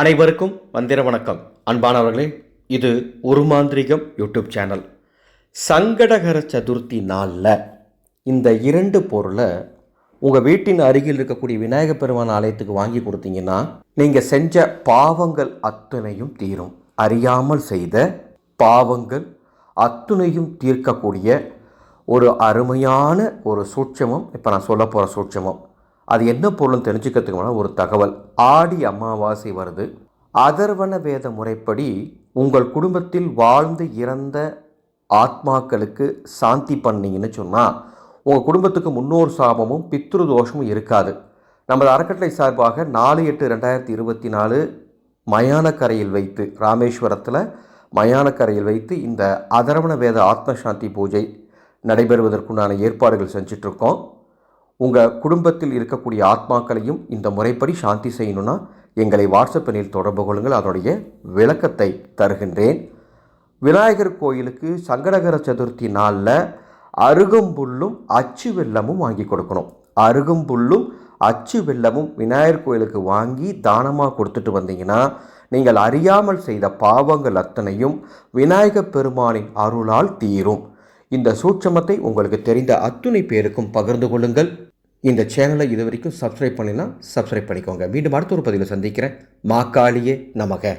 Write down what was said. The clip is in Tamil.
அனைவருக்கும் வந்திர வணக்கம். அன்பானவர்களே இது உருமாந்திரிகம் யூடியூப் சேனல். சங்கடகர சதுர்த்தி நாளில் இந்த இரண்டு பொருளை உங்கள் வீட்டின் அருகில் இருக்கக்கூடிய விநாயக பெருமான் ஆலயத்துக்கு வாங்கி கொடுத்தீங்கன்னா நீங்கள் செஞ்ச பாவங்கள் அத்தனையும் தீரும். அறியாமல் செய்த பாவங்கள் அத்துணையும் தீர்க்கக்கூடிய ஒரு அருமையான ஒரு சூட்சமம். இப்போ நான் சொல்ல போகிற சூட்சமம். அது என்ன பொருள்னு தெரிஞ்சுக்கிறதுக்கு ஒரு தகவல். ஆடி அமாவாசை வருது. அதர்வன வேத முறைப்படி உங்கள் குடும்பத்தில் வாழ்ந்து இறந்த ஆத்மாக்களுக்கு சாந்தி பண்ணீங்கன்னு சொன்னால் உங்கள் குடும்பத்துக்கு முன்னோர் சாபமும் பித்ரு தோஷமும் இருக்காது. நமது அறக்கட்டளை சார்பாக நாலு எட்டு ரெண்டாயிரத்தி இருபத்தி நாலு மயானக்கரையில் வைத்து ராமேஸ்வரத்தில் மயானக்கரையில் வைத்து இந்த அதரவண வேத ஆத்ம சாந்தி பூஜை நடைபெறுவதற்குண்டான ஏற்பாடுகள் செஞ்சிட்ருக்கோம். உங்கள் குடும்பத்தில் இருக்கக்கூடிய ஆத்மாக்களையும் இந்த முறைப்படி சாந்தி செய்யணும்னா எங்களை வாட்ஸ்அப் எண்ணில் தொடர்பு கொள்ளுங்கள். அதனுடைய விளக்கத்தை தருகின்றேன். விநாயகர் கோயிலுக்கு சங்கடகர சதுர்த்தி நாளில் அருகம்புல்லும் அச்சு வெள்ளமும் வாங்கி கொடுக்கணும். அருகம்புல்லும் அச்சு வெல்லமும் விநாயகர் கோயிலுக்கு வாங்கி தானமாக கொடுத்துட்டு வந்தீங்கன்னா நீங்கள் அறியாமல் செய்த பாவங்கள் அத்தனையும் விநாயகப் பெருமானின் அருளால் தீரும். இந்த சூட்சமத்தை உங்களுக்கு தெரிந்த அத்துணை பேருக்கும் பகிர்ந்து கொள்ளுங்கள். இந்த சேனலை இது வரைக்கும் சப்ஸ்கிரைப் பண்ணினா சப்ஸ்கிரைப் பண்ணிக்கோங்க. மீண்டும் அடுத்த ஒரு பதிவில் சந்திக்கிறேன். மாக்காளியே நமக.